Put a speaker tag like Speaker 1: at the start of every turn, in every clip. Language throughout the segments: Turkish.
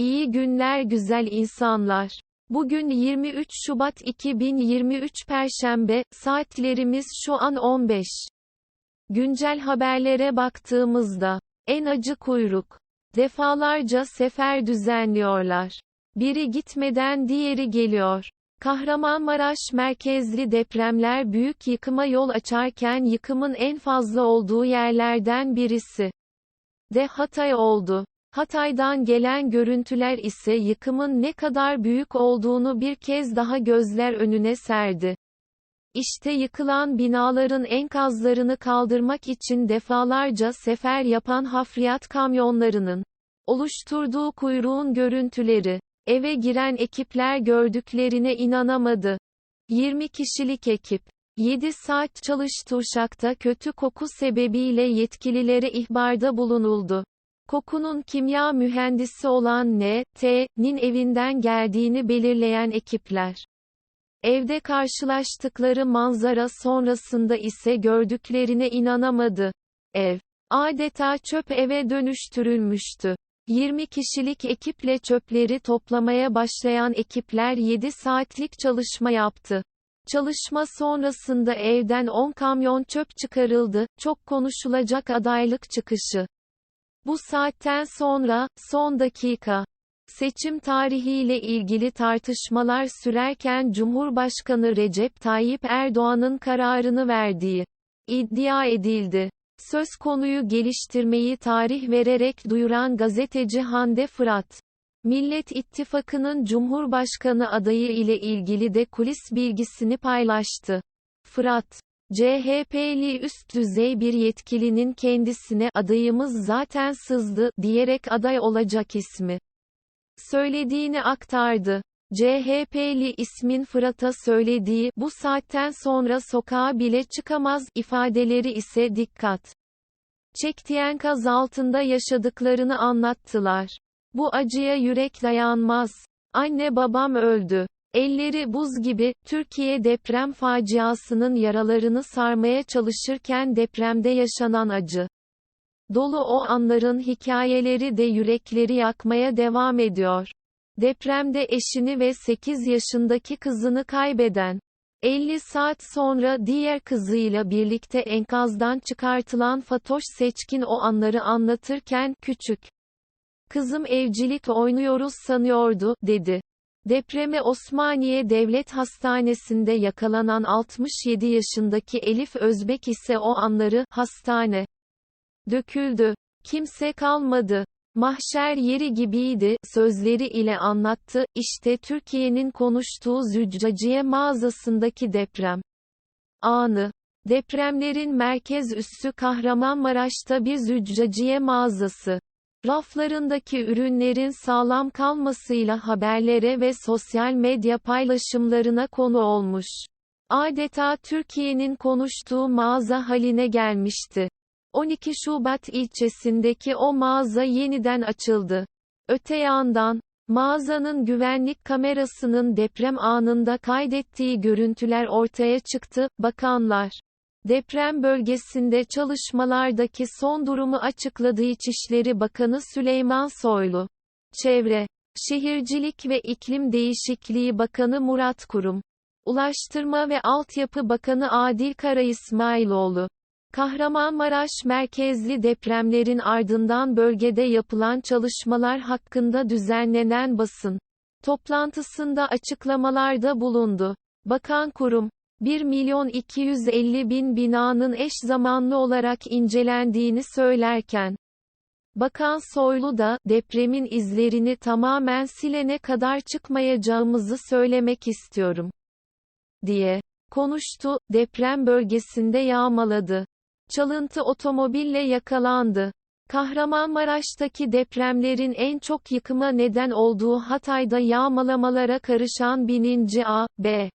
Speaker 1: İyi günler güzel insanlar. Bugün 23 Şubat 2023 Perşembe, saatlerimiz şu an 15. Güncel haberlere baktığımızda, en acı kuyruk. Defalarca sefer düzenliyorlar. Biri gitmeden diğeri geliyor. Kahramanmaraş merkezli depremler büyük yıkıma yol açarken yıkımın en fazla olduğu yerlerden birisi de Hatay oldu. Hatay'dan gelen görüntüler ise yıkımın ne kadar büyük olduğunu bir kez daha gözler önüne serdi. İşte yıkılan binaların enkazlarını kaldırmak için defalarca sefer yapan hafriyat kamyonlarının oluşturduğu kuyruğun görüntüleri. Eve giren ekipler gördüklerine inanamadı. 20 kişilik ekip 7 saat çalıştı Uşak'ta kötü koku sebebiyle yetkililere ihbarda bulunuldu. Kokunun kimya mühendisi olan N.T.'nin evinden geldiğini belirleyen ekipler. Evde karşılaştıkları manzara sonrasında ise gördüklerine inanamadı. Ev, adeta çöp eve dönüştürülmüştü. 20 kişilik ekiple çöpleri toplamaya başlayan ekipler 7 saatlik çalışma yaptı. Çalışma sonrasında evden 10 kamyon çöp çıkarıldı, çok konuşulacak adaylık çıkışı. Bu saatten sonra, son dakika, seçim tarihiyle ilgili tartışmalar sürerken Cumhurbaşkanı Recep Tayyip Erdoğan'ın kararını verdiği iddia edildi. Söz konuyu geliştirmeyi tarih vererek duyuran gazeteci Hande Fırat, Millet İttifakı'nın Cumhurbaşkanı adayı ile ilgili de kulis bilgisini paylaştı. Fırat, CHP'li üst düzey bir yetkilinin kendisine adayımız zaten sızdı diyerek aday olacak ismi söylediğini aktardı. CHP'li ismin Fırat'a söylediği bu saatten sonra sokağa bile çıkamaz ifadeleri ise dikkat çektiyen kaz altında yaşadıklarını anlattılar. Bu acıya yürek dayanmaz. Anne babam öldü. Elleri buz gibi, Türkiye deprem faciasının yaralarını sarmaya çalışırken depremde yaşanan acı. Dolu o anların hikayeleri de yürekleri yakmaya devam ediyor. Depremde eşini ve 8 yaşındaki kızını kaybeden, 50 saat sonra diğer kızıyla birlikte enkazdan çıkartılan Fatoş Seçkin o anları anlatırken, küçük. Kızım evcilik oynuyoruz sanıyordu, dedi. Depreme Osmaniye Devlet Hastanesi'nde yakalanan 67 yaşındaki Elif Özbek ise o anları, hastane. Döküldü. Kimse kalmadı. Mahşer yeri gibiydi, sözleri ile anlattı, işte Türkiye'nin konuştuğu Züccaciye mağazasındaki deprem. Anı. Depremlerin merkez üssü Kahramanmaraş'ta bir züccaciye mağazası. Raflarındaki ürünlerin sağlam kalmasıyla haberlere ve sosyal medya paylaşımlarına konu olmuş. Adeta Türkiye'nin konuştuğu mağaza haline gelmişti. 12 Şubat ilçesindeki o mağaza yeniden açıldı. Öte yandan, mağazanın güvenlik kamerasının deprem anında kaydettiği görüntüler ortaya çıktı. Bakanlar, deprem bölgesinde çalışmalardaki son durumu açıkladı İçişleri Bakanı Süleyman Soylu. Çevre, Şehircilik ve İklim Değişikliği Bakanı Murat Kurum. Ulaştırma ve Altyapı Bakanı Adil Kara İsmailoğlu. Kahramanmaraş merkezli depremlerin ardından bölgede yapılan çalışmalar hakkında düzenlenen basın toplantısında açıklamalarda bulundu. Bakan kurum, 1 milyon 250 bin binanın eş zamanlı olarak incelendiğini söylerken, Bakan Soylu da, depremin izlerini tamamen silene kadar çıkmayacağımızı söylemek istiyorum, diye konuştu, deprem bölgesinde yağmaladı. Çalıntı otomobille yakalandı. Kahramanmaraş'taki depremlerin en çok yıkıma neden olduğu Hatay'da yağmalamalara karışan bininci A, B.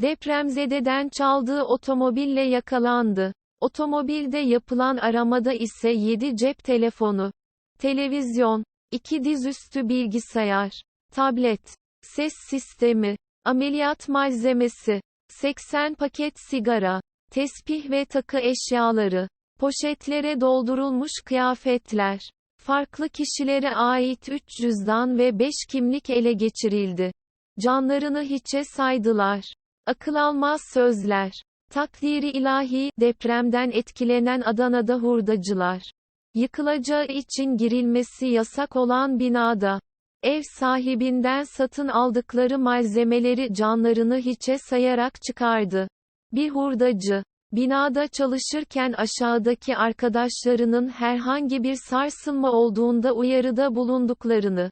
Speaker 1: Depremzededen çaldığı otomobille yakalandı. Otomobilde yapılan aramada ise 7 cep telefonu, televizyon, 2 dizüstü bilgisayar, tablet, ses sistemi, ameliyat malzemesi, 80 paket sigara, tespih ve takı eşyaları, poşetlere doldurulmuş kıyafetler, Farklı kişilere ait 3 cüzdan ve 5 kimlik ele geçirildi. Canlarını hiçe saydılar. Akıl almaz sözler. Takdiri ilahi, depremden etkilenen Adana'da hurdacılar. Yıkılacağı için girilmesi yasak olan binada, ev sahibinden satın aldıkları malzemeleri canlarını hiçe sayarak çıkardı. Bir hurdacı, binada çalışırken aşağıdaki arkadaşlarının herhangi bir sarsılma olduğunda uyarıda bulunduklarını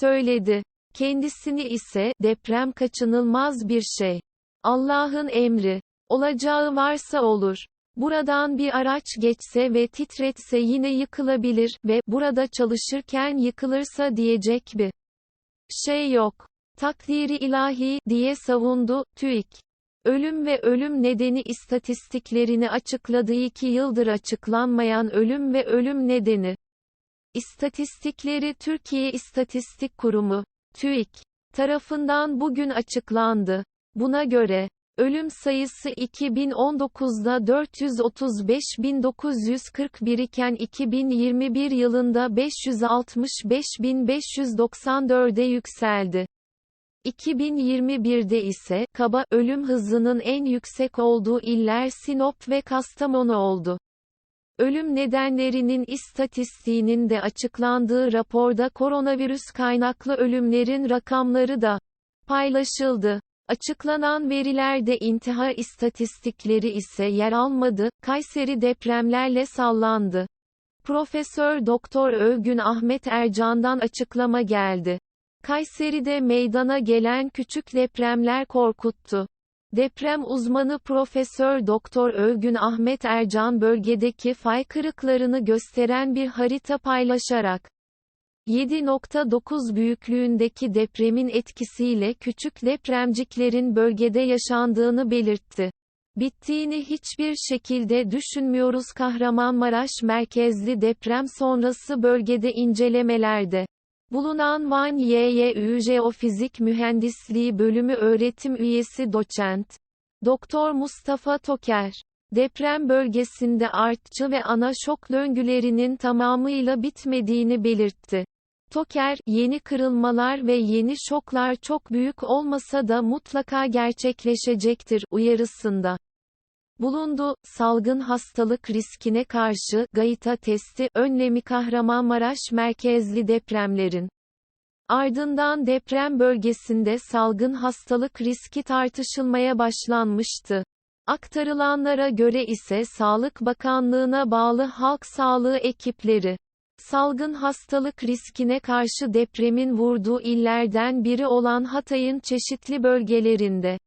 Speaker 1: söyledi. Kendisini ise, deprem kaçınılmaz bir şey. Allah'ın emri. Olacağı varsa olur. Buradan bir araç geçse ve titretse yine yıkılabilir ve burada çalışırken yıkılırsa diyecek bir şey yok. Takdiri ilahi diye savundu TÜİK. Ölüm ve ölüm nedeni istatistiklerini açıkladı. iki yıldır açıklanmayan ölüm ve ölüm nedeni. İstatistikleri Türkiye İstatistik Kurumu, TÜİK, tarafından bugün açıklandı. Buna göre, ölüm sayısı 2019'da 435.941 iken 2021 yılında 565.594'e yükseldi. 2021'de ise, kaba, ölüm hızının en yüksek olduğu iller Sinop ve Kastamonu oldu. Ölüm nedenlerinin istatistiğinin de açıklandığı raporda koronavirüs kaynaklı ölümlerin rakamları da paylaşıldı. Açıklanan verilerde intihar istatistikleri ise yer almadı. Kayseri depremlerle sallandı. Profesör Doktor Övgün Ahmet Ercan'dan açıklama geldi. Kayseri'de meydana gelen küçük depremler korkuttu. Deprem uzmanı Profesör Doktor Övgün Ahmet Ercan bölgedeki fay kırıklarını gösteren bir harita paylaşarak 7.9 büyüklüğündeki depremin etkisiyle küçük depremciklerin bölgede yaşandığını belirtti. Bittiğini hiçbir şekilde düşünmüyoruz Kahramanmaraş merkezli deprem sonrası bölgede incelemelerde bulunan Van YYÜ Jeofizik Mühendisliği Bölümü öğretim üyesi doçent Doktor Mustafa Toker deprem bölgesinde artçı ve ana şok döngülerinin tamamıyla bitmediğini belirtti. Toker, yeni kırılmalar ve yeni şoklar çok büyük olmasa da mutlaka gerçekleşecektir uyarısında bulundu. Salgın hastalık riskine karşı gayita testi önlemi Kahramanmaraş merkezli depremlerin ardından deprem bölgesinde salgın hastalık riski tartışılmaya başlanmıştı. Aktarılanlara göre ise Sağlık Bakanlığı'na bağlı halk sağlığı ekipleri salgın hastalık riskine karşı depremin vurduğu illerden biri olan Hatay'ın çeşitli bölgelerinde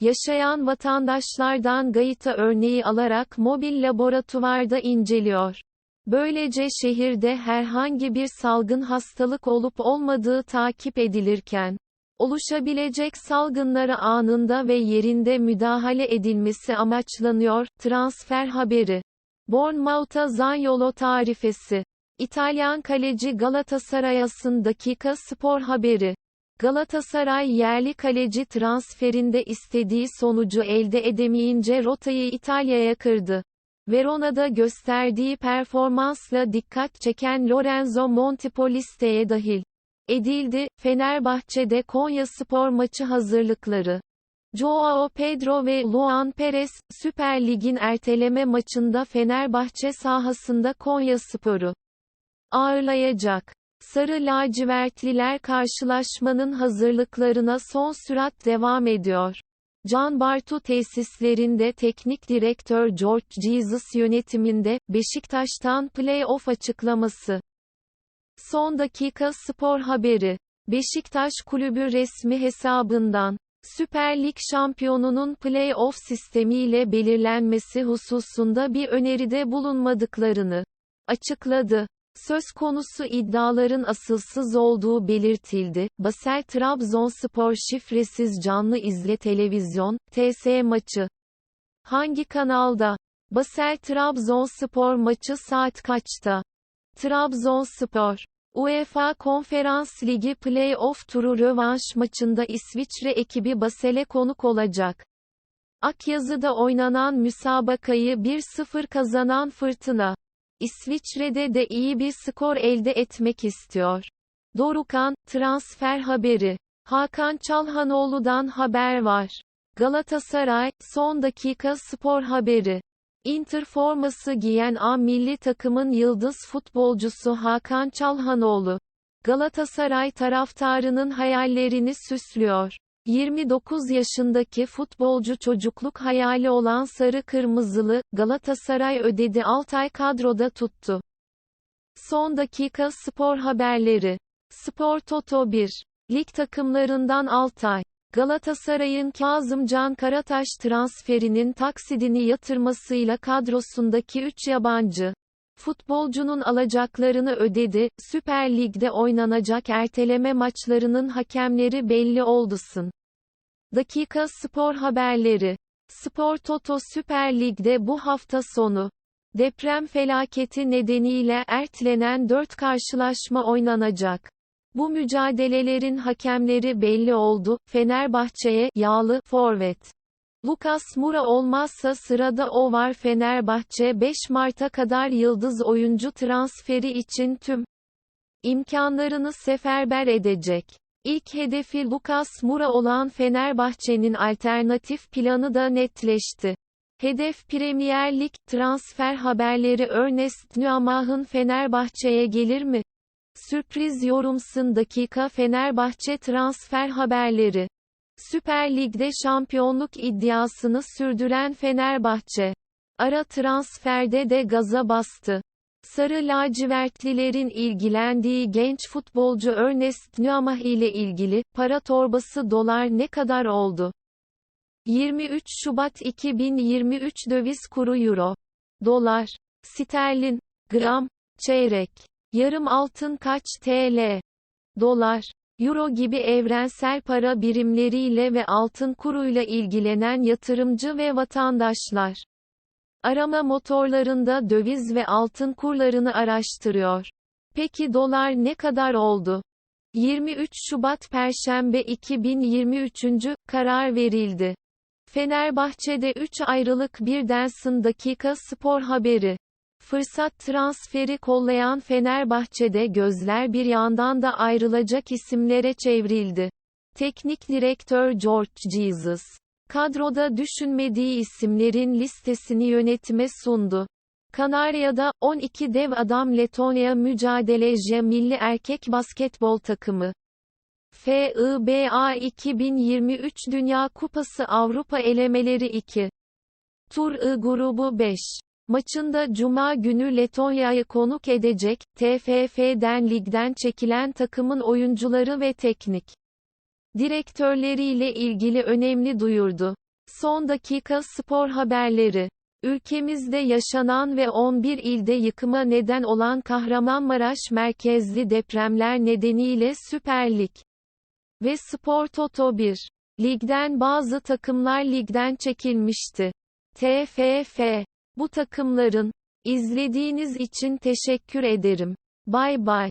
Speaker 1: yaşayan vatandaşlardan gayita örneği alarak mobil laboratuvarda inceliyor. Böylece şehirde herhangi bir salgın hastalık olup olmadığı takip edilirken, oluşabilecek salgınlara anında ve yerinde müdahale edilmesi amaçlanıyor. Transfer haberi. Bournemouth'a Zanyolo tarifesi. İtalyan kaleci Galatasaray'ın dakika spor haberi. Galatasaray yerli kaleci transferinde istediği sonucu elde edemeyince rotayı İtalya'ya kırdı. Verona'da gösterdiği performansla dikkat çeken Lorenzo Montipoli listeye dahil edildi. Fenerbahçe'de Konya Spor maçı hazırlıkları. Joao Pedro ve Luan Perez, Süper Lig'in erteleme maçında Fenerbahçe sahasında Konya Sporu ağırlayacak. Sarı lacivertliler karşılaşmanın hazırlıklarına son sürat devam ediyor. Can Bartu tesislerinde teknik direktör George Jesus yönetiminde, Beşiktaş'tan play-off açıklaması. Son dakika spor haberi. Beşiktaş kulübü resmi hesabından, Süper Lig şampiyonunun play-off sistemiyle belirlenmesi hususunda bir öneride bulunmadıklarını açıkladı. Söz konusu iddiaların asılsız olduğu belirtildi. Basel Trabzonspor şifresiz canlı izle televizyon, TS maçı. Hangi kanalda? Basel Trabzonspor maçı saat kaçta? Trabzonspor. UEFA Konferans Ligi Play-off turu rövanş maçında İsviçre ekibi Basel'e konuk olacak. Akyazı'da oynanan müsabakayı 1-0 kazanan Fırtına İsviçre'de de iyi bir skor elde etmek istiyor. Dorukan, transfer haberi. Hakan Çalhanoğlu'dan haber var. Galatasaray, son dakika spor haberi. Inter forması giyen A milli takımın yıldız futbolcusu Hakan Çalhanoğlu, Galatasaray taraftarının hayallerini süslüyor. 29 yaşındaki futbolcu çocukluk hayali olan sarı kırmızılı, Galatasaray ödedi Altay kadroda tuttu. Son dakika spor haberleri. Spor Toto 1. Lig takımlarından Altay. Galatasaray'ın Kazımcan Karataş transferinin taksidini yatırmasıyla kadrosundaki 3 yabancı futbolcunun alacaklarını ödedi. Süper Lig'de oynanacak erteleme maçlarının hakemleri belli oldusın. Dakika Spor haberleri. Spor Toto Süper Lig'de bu hafta sonu deprem felaketi nedeniyle ertelenen 4 karşılaşma oynanacak. Bu mücadelelerin hakemleri belli oldu. Fenerbahçe'ye yağlı forvet. Lucas Moura olmazsa sırada o var Fenerbahçe 5 Mart'a kadar yıldız oyuncu transferi için tüm imkanlarını seferber edecek. İlk hedefi Lucas Moura olan Fenerbahçe'nin alternatif planı da netleşti. Hedef Premier Lig transfer haberleri Ernest Nuamah'ın Fenerbahçe'ye gelir mi? Sürpriz yorumsun dakika Fenerbahçe transfer haberleri. Süper Lig'de şampiyonluk iddiasını sürdüren Fenerbahçe. Ara transferde de gaza bastı. Sarı lacivertlilerin ilgilendiği genç futbolcu Ernest Nuamah ile ilgili, para torbası dolar ne kadar oldu? 23 Şubat 2023 döviz kuru euro. Dolar. Sterlin. Gram. Çeyrek. Yarım altın kaç TL? Dolar. Euro gibi evrensel para birimleriyle ve altın kuruyla ilgilenen yatırımcı ve vatandaşlar. Arama motorlarında döviz ve altın kurlarını araştırıyor. Peki dolar ne kadar oldu? 23 Şubat Perşembe 2023. karar verildi. Fenerbahçe'de 3 ayrılık birden sın dakika spor haberi. Fırsat transferi kollayan Fenerbahçe'de gözler bir yandan da ayrılacak isimlere çevrildi. Teknik direktör George Jesus, kadroda düşünmediği isimlerin listesini yönetime sundu. Kanarya'da, 12 dev adam Letonya mücadeleci milli erkek basketbol takımı. FIBA 2023 Dünya Kupası Avrupa elemeleri 2. Tur I grubu 5. Maçında Cuma günü Letonya'yı konuk edecek, TFF'den ligden çekilen takımın oyuncuları ve teknik direktörleriyle ilgili önemli duyurdu. Son dakika spor haberleri. Ülkemizde yaşanan ve 11 ilde yıkıma neden olan Kahramanmaraş merkezli depremler nedeniyle Süper Lig ve Spor Toto 1 ligden bazı takımlar ligden çekilmişti. TFF bu takımların izlediğiniz için teşekkür ederim. Bay bay.